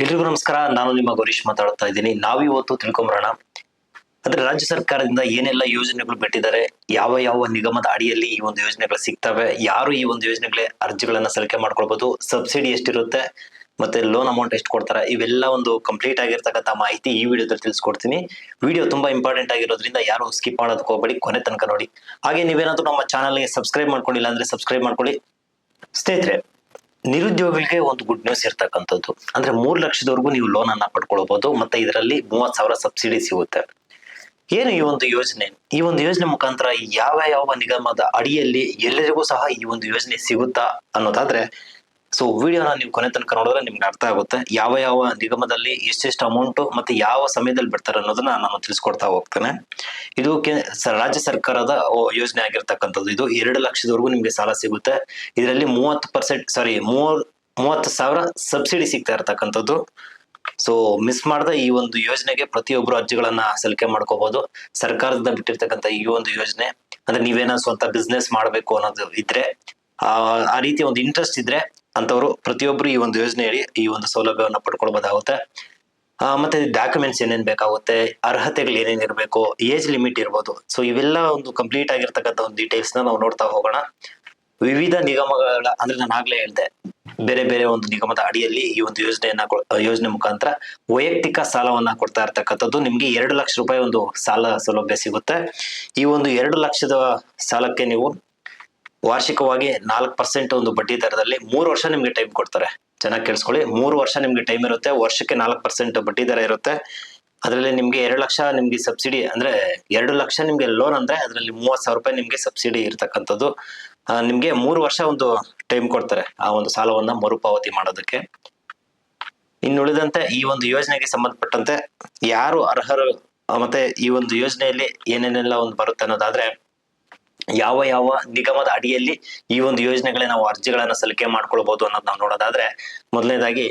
ಎಲ್ರಿಗೂ ನಮಸ್ಕಾರ. ನಾನು ನಿಮ್ಮ ಗೌರೀಶ್ ಮಾತಾಡ್ತಾ ಇದ್ದೀನಿ. ನಾವಿವತ್ತು ತಿಳ್ಕೊಂಬರೋಣ. ಅಂದ್ರೆ ರಾಜ್ಯ ಸರ್ಕಾರದಿಂದ ಏನೆಲ್ಲ ಯೋಜನೆಗಳು ಬಿಟ್ಟಿದ್ದಾರೆ, ಯಾವ ಯಾವ ನಿಗಮದ ಅಡಿಯಲ್ಲಿ ಈ ಒಂದು ಯೋಜನೆಗಳು ಸಿಗ್ತವೆ, ಯಾರು ಈ ಒಂದು ಯೋಜನೆಗಳೇ ಅರ್ಜಿಗಳನ್ನ ಸಲ್ಲಿಕೆ ಮಾಡ್ಕೊಳ್ಬಹುದು ಸಬ್ಸಿಡಿ ಎಷ್ಟಿರುತ್ತೆ, ಮತ್ತೆ ಲೋನ್ ಅಮೌಂಟ್ ಎಷ್ಟು ಕೊಡ್ತಾರೆ, ಇವೆಲ್ಲ ಒಂದು ಕಂಪ್ಲೀಟ್ ಆಗಿರ್ತಕ್ಕಂಥ ಮಾಹಿತಿ ಈ ವಿಡಿಯೋದಲ್ಲಿ ತಿಳಿಸ್ಕೊಡ್ತೀನಿ. ವಿಡಿಯೋ ತುಂಬಾ ಇಂಪಾರ್ಟೆಂಟ್ ಆಗಿರೋದ್ರಿಂದ ಯಾರು ಸ್ಕಿಪ್ ಮಾಡೋದಕ್ಕೆ ಹೋಗಬೇಡಿ, ಕೊನೆ ತನಕ ನೋಡಿ. ಹಾಗೆ ನೀವೇನಾದ್ರೂ ನಮ್ಮ ಚಾನಲ್ಗೆ ಸಬ್ಸ್ಕ್ರೈಬ್ ಮಾಡ್ಕೊಂಡಿಲ್ಲ ಅಂದ್ರೆ ಸಬ್ಸ್ಕ್ರೈಬ್ ಮಾಡ್ಕೊಳ್ಳಿ. ಸ್ನೇಹಿತರೆ ನಿರುದ್ಯೋಗಿಗಳಿಗೆ ಒಂದು ಗುಡ್ ನ್ಯೂಸ್ ಇರ್ತಕ್ಕಂಥದ್ದು. ಅಂದ್ರೆ ಮೂರ್ ಲಕ್ಷದವರೆಗೂ ನೀವು ಲೋನ್ ಅನ್ನ ಪಡ್ಕೊಳ್ಬಹುದು ಮತ್ತೆ ಇದರಲ್ಲಿ ಮೂವತ್ ಸಾವಿರ ಸಬ್ಸಿಡಿ ಸಿಗುತ್ತೆ. ಏನು ಈ ಒಂದು ಯೋಜನೆ? ಈ ಒಂದು ಯೋಜನೆ ಮುಖಾಂತರ ಯಾವ ಯಾವ ನಿಗಮದ ಅಡಿಯಲ್ಲಿ ಎಲ್ಲರಿಗೂ ಸಹ ಈ ಒಂದು ಯೋಜನೆ ಸಿಗುತ್ತಾ ಅನ್ನೋದಾದ್ರೆ ಸೊ ವಿಡಿಯೋನ ನೀವು ಕೊನೆ ತನಕ ನೋಡಿದ್ರೆ ನಿಮ್ಗೆ ಅರ್ಥ ಆಗುತ್ತೆ ಯಾವ ಯಾವ ನಿಗಮದಲ್ಲಿ ಎಷ್ಟೆಷ್ಟು ಅಮೌಂಟ್ ಮತ್ತೆ ಯಾವ ಸಮಯದಲ್ಲಿ ಬಿಡ್ತಾರೆ ಅನ್ನೋದನ್ನ ನಾನು ತಿಳಿಸ್ಕೊಡ್ತಾ ಹೋಗ್ತೇನೆ. ಇದು ರಾಜ್ಯ ಸರ್ಕಾರದ ಯೋಜನೆ ಆಗಿರ್ತಕ್ಕಂಥದ್ದು. ಇದು ಎರಡು ಲಕ್ಷದವರೆಗೂ ನಿಮ್ಗೆ ಸಾಲ ಸಿಗುತ್ತೆ. ಇದರಲ್ಲಿ ಮೂವತ್ತು ಪರ್ಸೆಂಟ್ ಸಾರಿ ಮೂವರ್ ಮೂವತ್ತು ಸಾವಿರ ಸಬ್ಸಿಡಿ ಸಿಗ್ತಾ ಇರ್ತಕ್ಕಂಥದ್ದು. ಸೊ ಮಿಸ್ ಮಾಡದ ಈ ಒಂದು ಯೋಜನೆಗೆ ಪ್ರತಿಯೊಬ್ಬರು ಅರ್ಜಿಗಳನ್ನ ಸಲ್ಲಿಕೆ ಮಾಡ್ಕೋಬಹುದು ಸರ್ಕಾರದಿಂದ ಬಿಟ್ಟಿರ್ತಕ್ಕಂಥ ಈ ಒಂದು ಯೋಜನೆ, ಅಂದ್ರೆ ನೀವೇನೋ ಸ್ವಂತ ಬಿಸ್ನೆಸ್ ಮಾಡಬೇಕು ಅನ್ನೋದು ಇದ್ರೆ, ಆ ರೀತಿ ಒಂದು ಇಂಟ್ರೆಸ್ಟ್ ಇದ್ರೆ ಅಂತವರು ಪ್ರತಿಯೊಬ್ರು ಈ ಒಂದು ಯೋಜನೆಯಡಿ ಈ ಒಂದು ಸೌಲಭ್ಯವನ್ನು ಪಡ್ಕೊಳ್ಬೋದಾಗುತ್ತೆ. ಮತ್ತೆ ಡಾಕ್ಯುಮೆಂಟ್ಸ್ ಏನೇನ್ ಬೇಕಾಗುತ್ತೆ, ಅರ್ಹತೆಗಳು ಏನೇನು ಇರಬೇಕು ಏಜ್ ಲಿಮಿಟ್ ಇರ್ಬೋದು. ಸೊ ಇವೆಲ್ಲ ಒಂದು ಕಂಪ್ಲೀಟ್ ಆಗಿರ್ತಕ್ಕಂಥ ಒಂದು ಡೀಟೇಲ್ಸ್ನ ನಾವು ನೋಡ್ತಾ ಹೋಗೋಣ. ವಿವಿಧ ನಿಗಮಗಳ, ಅಂದ್ರೆ ನಾನು ಆಗ್ಲೇ ಹೇಳ್ದೆ, ಬೇರೆ ಬೇರೆ ಒಂದು ನಿಗಮದ ಅಡಿಯಲ್ಲಿ ಈ ಒಂದು ಯೋಜನೆಯನ್ನ ಯೋಜನೆ ಮುಖಾಂತರ ವೈಯಕ್ತಿಕ ಸಾಲವನ್ನ ಕೊಡ್ತಾ ಇರ್ತಕ್ಕಂಥದ್ದು. ನಿಮ್ಗೆ ಎರಡು ಲಕ್ಷ ರೂಪಾಯಿ ಒಂದು ಸಾಲ ಸೌಲಭ್ಯ ಸಿಗುತ್ತೆ. ಈ ಒಂದು ಎರಡು ಲಕ್ಷದ ಸಾಲಕ್ಕೆ ನೀವು ವಾರ್ಷಿಕವಾಗಿ ನಾಲ್ಕು ಪರ್ಸೆಂಟ್ ಒಂದು ಬಡ್ಡಿ ದರದಲ್ಲಿ ಮೂರು ವರ್ಷ ನಿಮ್ಗೆ ಟೈಮ್ ಕೊಡ್ತಾರೆ. ಚೆನ್ನಾಗಿ ಕೇಳಿಸ್ಕೊಳ್ಳಿ. ಮೂರು ವರ್ಷ ನಿಮ್ಗೆ ಟೈಮ್ ಇರುತ್ತೆ. ವರ್ಷಕ್ಕೆ ನಾಲ್ಕು ಪರ್ಸೆಂಟ್ ಬಡ್ಡಿ ದರ ಇರುತ್ತೆ. ಅದರಲ್ಲಿ ನಿಮ್ಗೆ ಎರಡು ಲಕ್ಷ ನಿಮ್ಗೆ ಸಬ್ಸಿಡಿ ಅಂದ್ರೆ ಎರಡು ಲಕ್ಷ ನಿಮ್ಗೆ ಲೋನ್ ಅಂದ್ರೆ ಅದರಲ್ಲಿ ಮೂವತ್ತು ಸಾವಿರ ರೂಪಾಯಿ ನಿಮ್ಗೆ ಸಬ್ಸಿಡಿ ಇರ್ತಕ್ಕಂಥದ್ದು. ನಿಮಗೆ ಮೂರು ವರ್ಷ ಒಂದು ಟೈಮ್ ಕೊಡ್ತಾರೆ ಆ ಒಂದು ಸಾಲವನ್ನ ಮರುಪಾವತಿ ಮಾಡೋದಕ್ಕೆ. ಇನ್ನುಳಿದಂತೆ ಈ ಒಂದು ಯೋಜನೆಗೆ ಸಂಬಂಧಪಟ್ಟಂತೆ ಯಾರು ಅರ್ಹರು ಮತ್ತೆ ಈ ಒಂದು ಯೋಜನೆಯಲ್ಲಿ ಏನೇನೆಲ್ಲ ಒಂದು ಬರುತ್ತೆ ಅನ್ನೋದಾದ್ರೆ ಯಾವ ಯಾವ ನಿಗಮದ ಅಡಿಯಲ್ಲಿ ಈ ಒಂದು ಯೋಜನೆಗಳೇ ನಾವು ಅರ್ಜಿಗಳನ್ನ ಸಲ್ಲಿಕೆ ಮಾಡ್ಕೊಳ್ಬಹುದು ಅನ್ನೋದು ನಾವು ನೋಡೋದಾದ್ರೆ ಮೊದಲನೇದಾಗಿ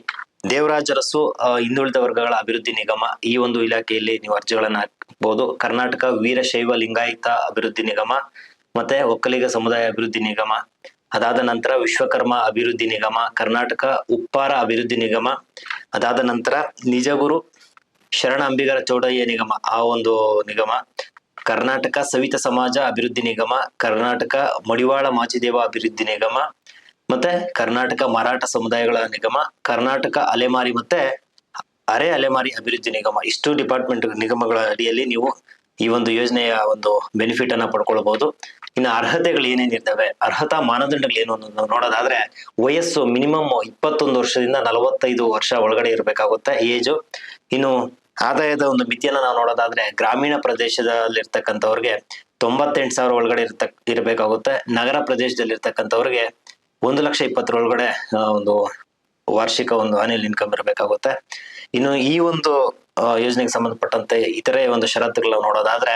ದೇವರಾಜ ಅರಸು ಹಿಂದುಳಿದ ವರ್ಗಗಳ ಅಭಿವೃದ್ಧಿ ನಿಗಮ ಈ ಒಂದು ಇಲಾಖೆಯಲ್ಲಿ ನೀವು ಅರ್ಜಿಗಳನ್ನ ಹಾಕಬಹುದು ಕರ್ನಾಟಕ ವೀರಶೈವ ಲಿಂಗಾಯತ ಅಭಿವೃದ್ಧಿ ನಿಗಮ ಮತ್ತೆ ಒಕ್ಕಲಿಗ ಸಮುದಾಯ ಅಭಿವೃದ್ಧಿ ನಿಗಮ, ಅದಾದ ನಂತರ ವಿಶ್ವಕರ್ಮ ಅಭಿವೃದ್ಧಿ ನಿಗಮ, ಕರ್ನಾಟಕ ಉಪ್ಪಾರ ಅಭಿವೃದ್ಧಿ ನಿಗಮ, ಅದಾದ ನಂತರ ನಿಜಗುರು ಶರಣ ಅಂಬಿಗರ ಚೌಡಯ್ಯ ನಿಗಮ, ಆ ಒಂದು ನಿಗಮ. ಕರ್ನಾಟಕ ಸವಿತ ಸಮಾಜ ಅಭಿವೃದ್ಧಿ ನಿಗಮ, ಕರ್ನಾಟಕ ಮಡಿವಾಳ ಮಾಚಿದೇವ ಅಭಿವೃದ್ಧಿ ನಿಗಮ, ಮತ್ತೆ ಕರ್ನಾಟಕ ಮರಾಠ ಸಮುದಾಯಗಳ ನಿಗಮ, ಕರ್ನಾಟಕ ಅಲೆಮಾರಿ ಮತ್ತೆ ಅರೆ ಅಲೆಮಾರಿ ಅಭಿವೃದ್ಧಿ ನಿಗಮ. ಇಷ್ಟು ಡಿಪಾರ್ಟ್ಮೆಂಟ್ ನಿಗಮಗಳ ಅಡಿಯಲ್ಲಿ ನೀವು ಈ ಒಂದು ಯೋಜನೆಯ ಒಂದು ಬೆನಿಫಿಟ್ ಅನ್ನ ಪಡ್ಕೊಳ್ಬಹುದು. ಇನ್ನು ಅರ್ಹತೆಗಳು ಏನೇನಿರ್ತವೆ ಅರ್ಹತಾ ಮಾನದಂಡಗಳು ಏನು ಅನ್ನೋದು ನೋಡೋದಾದ್ರೆ, ವಯಸ್ಸು ಮಿನಿಮಮ್ ಇಪ್ಪತ್ತೊಂದು ವರ್ಷದಿಂದ ನಲವತ್ತೈದು ವರ್ಷ ಒಳಗಡೆ ಇರಬೇಕಾಗುತ್ತೆ ಏಜು ಇನ್ನು ಆದಾಯದ ಒಂದು ಮಿತಿಯನ್ನು ನಾವು ನೋಡೋದಾದ್ರೆ ಗ್ರಾಮೀಣ ಪ್ರದೇಶದಲ್ಲಿರ್ತಕ್ಕಂಥವ್ರಿಗೆ ತೊಂಬತ್ತೆಂಟು ಸಾವಿರ ಒಳಗಡೆ ಇರ್ತ, ಇರಬೇಕಾಗುತ್ತೆ. ನಗರ ಪ್ರದೇಶದಲ್ಲಿ ಇರ್ತಕ್ಕಂಥವ್ರಿಗೆ ಒಂದು ಲಕ್ಷ ಇಪ್ಪತ್ತರ ಒಳಗಡೆ ಒಂದು ವಾರ್ಷಿಕ ಒಂದು ಅನಿಲ್ ಇನ್ಕಮ್ ಇರಬೇಕಾಗುತ್ತೆ. ಇನ್ನು ಈ ಒಂದು ಯೋಜನೆಗೆ ಸಂಬಂಧಪಟ್ಟಂತೆ ಇತರೆ ಒಂದು ಷರತ್ತುಗಳು ನೋಡೋದಾದ್ರೆ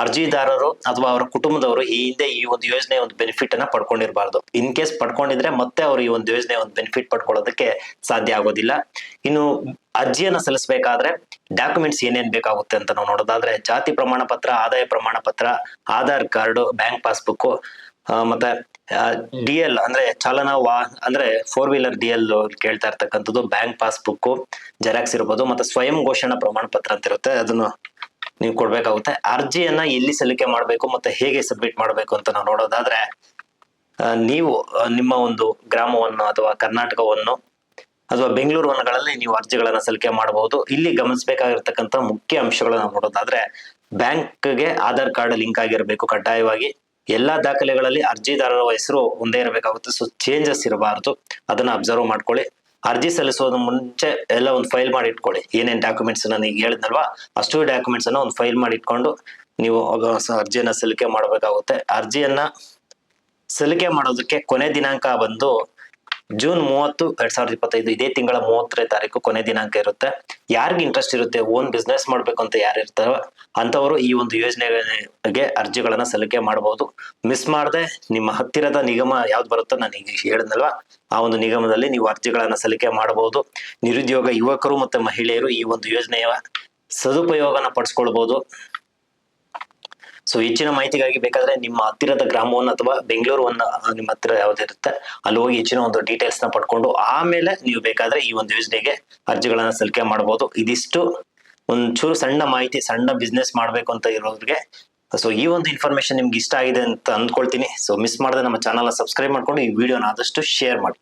ಅರ್ಜಿದಾರರು ಅಥವಾ ಅವರ ಕುಟುಂಬದವರು ಈ ಹಿಂದೆ ಈ ಒಂದು ಯೋಜನೆ ಒಂದು ಬೆನಿಫಿಟ್ ಅನ್ನ ಪಡ್ಕೊಂಡಿರಬಾರ್ದು. ಇನ್ ಕೇಸ್ ಪಡ್ಕೊಂಡಿದ್ರೆ ಮತ್ತೆ ಅವರು ಈ ಒಂದು ಯೋಜನೆ ಒಂದು ಬೆನಿಫಿಟ್ ಪಡ್ಕೊಳ್ಳೋದಕ್ಕೆ ಸಾಧ್ಯ ಆಗೋದಿಲ್ಲ. ಇನ್ನು ಅರ್ಜಿಯನ್ನ ಸಲ್ಲಿಸಬೇಕಾದ್ರೆ ಡಾಕ್ಯುಮೆಂಟ್ಸ್ ಏನೇನ್ ಬೇಕಾಗುತ್ತೆ ಅಂತ ನಾವು ನೋಡೋದಾದ್ರೆ ಜಾತಿ ಪ್ರಮಾಣ ಪತ್ರ, ಆದಾಯ ಪ್ರಮಾಣ ಪತ್ರ, ಆಧಾರ್ ಕಾರ್ಡ್ ಬ್ಯಾಂಕ್ ಪಾಸ್ಬುಕ್ ಮತ್ತೆ ಡಿ ಎಲ್ ಅಂದ್ರೆ ಚಾಲನಾ ವಾ, ಅಂದ್ರೆ ಫೋರ್ ವೀಲರ್ ಡಿ ಎಲ್ ಕೇಳ್ತಾ ಇರ್ತಕ್ಕಂಥದ್ದು ಬ್ಯಾಂಕ್ ಪಾಸ್ಬುಕ್ ಜೆರಾಕ್ಸ್ ಇರ್ಬೋದು, ಮತ್ತೆ ಸ್ವಯಂ ಘೋಷಣಾ ಪ್ರಮಾಣ ಪತ್ರ ಅಂತ ಇರುತ್ತೆ. ಅದನ್ನು ನೀವು ಕೊಡ್ಬೇಕಾಗುತ್ತೆ. ಅರ್ಜಿಯನ್ನ ಎಲ್ಲಿ ಸಲ್ಲಿಕೆ ಮಾಡಬೇಕು ಮತ್ತೆ ಹೇಗೆ ಸಬ್ಮಿಟ್ ಮಾಡಬೇಕು ಅಂತ ನಾವು ನೋಡೋದಾದ್ರೆ ನೀವು ನಿಮ್ಮ ಒಂದು ಗ್ರಾಮವನ್ನು ಅಥವಾ ಕರ್ನಾಟಕವನ್ನು ಅಥವಾ ಬೆಂಗಳೂರು ವನಗಳಲ್ಲಿ ನೀವು ಅರ್ಜಿಗಳನ್ನ ಸಲ್ಲಿಕೆ ಮಾಡಬಹುದು. ಇಲ್ಲಿ ಗಮನಿಸಬೇಕಾಗಿರ್ತಕ್ಕಂಥ ಮುಖ್ಯ ಅಂಶಗಳನ್ನ ನೋಡೋದಾದ್ರೆ, ಬ್ಯಾಂಕ್ಗೆ ಆಧಾರ್ ಕಾರ್ಡ್ ಲಿಂಕ್ ಆಗಿರಬೇಕು ಕಡ್ಡಾಯವಾಗಿ. ಎಲ್ಲಾ ದಾಖಲೆಗಳಲ್ಲಿ ಅರ್ಜಿದಾರರ ಹೆಸರು ಒಂದೇ ಇರಬೇಕಾಗುತ್ತೆ. ಸೊ ಚೇಂಜಸ್ ಇರಬಾರದು. ಅದನ್ನ ಅಬ್ಸರ್ವ್ ಮಾಡ್ಕೊಳ್ಳಿ. ಅರ್ಜಿ ಸಲ್ಲಿಸೋದು ಮುಂಚೆ ಎಲ್ಲ ಒಂದು ಫೈಲ್ ಮಾಡಿ ಇಟ್ಕೊಳ್ಳಿ. ಏನೇನ್ ಡಾಕ್ಯುಮೆಂಟ್ಸ್ ನಾನು ಈಗ ಹೇಳಿದ್ನಲ್ವಾ, ಅಷ್ಟು ಡಾಕ್ಯುಮೆಂಟ್ಸ್ ಅನ್ನ ಒಂದು ಫೈಲ್ ಮಾಡಿ ಇಟ್ಕೊಂಡು ನೀವು ಅರ್ಜಿಯನ್ನ ಸಲ್ಲಿಕೆ ಮಾಡಬೇಕಾಗುತ್ತೆ. ಅರ್ಜಿಯನ್ನ ಸಲ್ಲಿಕೆ ಮಾಡೋದಕ್ಕೆ ಕೊನೆ ದಿನಾಂಕ ಬಂದು ಜೂನ್ ಮೂವತ್ತು ಎರಡ್ ಸಾವಿರದ ಇಪ್ಪತ್ತೈದು, ಇದೇ ತಿಂಗಳ ಮೂವತ್ತನೇ ತಾರೀಕು ಕೊನೆ ದಿನಾಂಕ ಇರುತ್ತೆ. ಯಾರಿಗೆ ಇಂಟ್ರೆಸ್ಟ್ ಇರುತ್ತೆ, ಓನ್ ಬಿಸ್ನೆಸ್ ಮಾಡ್ಬೇಕು ಅಂತ ಯಾರು ಇರ್ತಾರೋ ಅಂತವರು ಈ ಒಂದು ಯೋಜನೆಗೆ ಅರ್ಜಿಗಳನ್ನ ಸಲ್ಲಿಕೆ ಮಾಡಬಹುದು ಮಿಸ್ ಮಾಡದೆ ನಿಮ್ಮ ಹತ್ತಿರದ ನಿಗಮ ಯಾವ್ದು ಬರುತ್ತೋ ನಾನು ಈಗ ಹೇಳಿದ್ನಲ್ವಾ? ಆ ಒಂದು ನಿಗಮದಲ್ಲಿ ನೀವು ಅರ್ಜಿಗಳನ್ನ ಸಲ್ಲಿಕೆ ಮಾಡಬಹುದು ನಿರುದ್ಯೋಗ ಯುವಕರು ಮತ್ತೆ ಮಹಿಳೆಯರು ಈ ಒಂದು ಯೋಜನೆಯ ಸದುಪಯೋಗನ ಪಡಿಸ್ಕೊಳ್ಬಹುದು ಸೊ ಹೆಚ್ಚಿನ ಮಾಹಿತಿಗಾಗಿ ಬೇಕಾದ್ರೆ ನಿಮ್ಮ ಹತ್ತಿರದ ಗ್ರಾಮವನ್ನು ಅಥವಾ ಬೆಂಗಳೂರು ನಿಮ್ಮ ಹತ್ತಿರ ಯಾವ್ದಿರುತ್ತೆ ಅಲ್ಲಿ ಹೋಗಿ ಹೆಚ್ಚಿನ ಒಂದು ಡೀಟೇಲ್ಸ್ನ ಪಡ್ಕೊಂಡು ಆಮೇಲೆ ನೀವು ಬೇಕಾದ್ರೆ ಈ ಒಂದು ಯೋಜನೆಗೆ ಅರ್ಜಿಗಳನ್ನ ಸಲ್ಲಿಕೆ ಮಾಡಬಹುದು ಇದಿಷ್ಟು. ಒಂಚೂರು ಸಣ್ಣ ಮಾಹಿತಿ, ಸಣ್ಣ ಬಿಸ್ನೆಸ್ ಮಾಡ್ಬೇಕು ಅಂತ ಇರೋರಿಗೆ. ಸೊ ಈ ಒಂದು ಇನ್ಫಾರ್ಮೇಶನ್ ನಿಮ್ಗೆ ಇಷ್ಟ ಆಗಿದೆ ಅಂತ ಅಂದ್ಕೊಳ್ತೀನಿ. ಸೊ ಮಿಸ್ ಮಾಡದೆ ನಮ್ಮ ಚಾನಲ್ ಸಬ್ಸ್ಕ್ರೈಬ್ ಮಾಡ್ಕೊಂಡು ಈ ವಿಡಿಯೋನ ಆದಷ್ಟು ಶೇರ್ ಮಾಡಿ.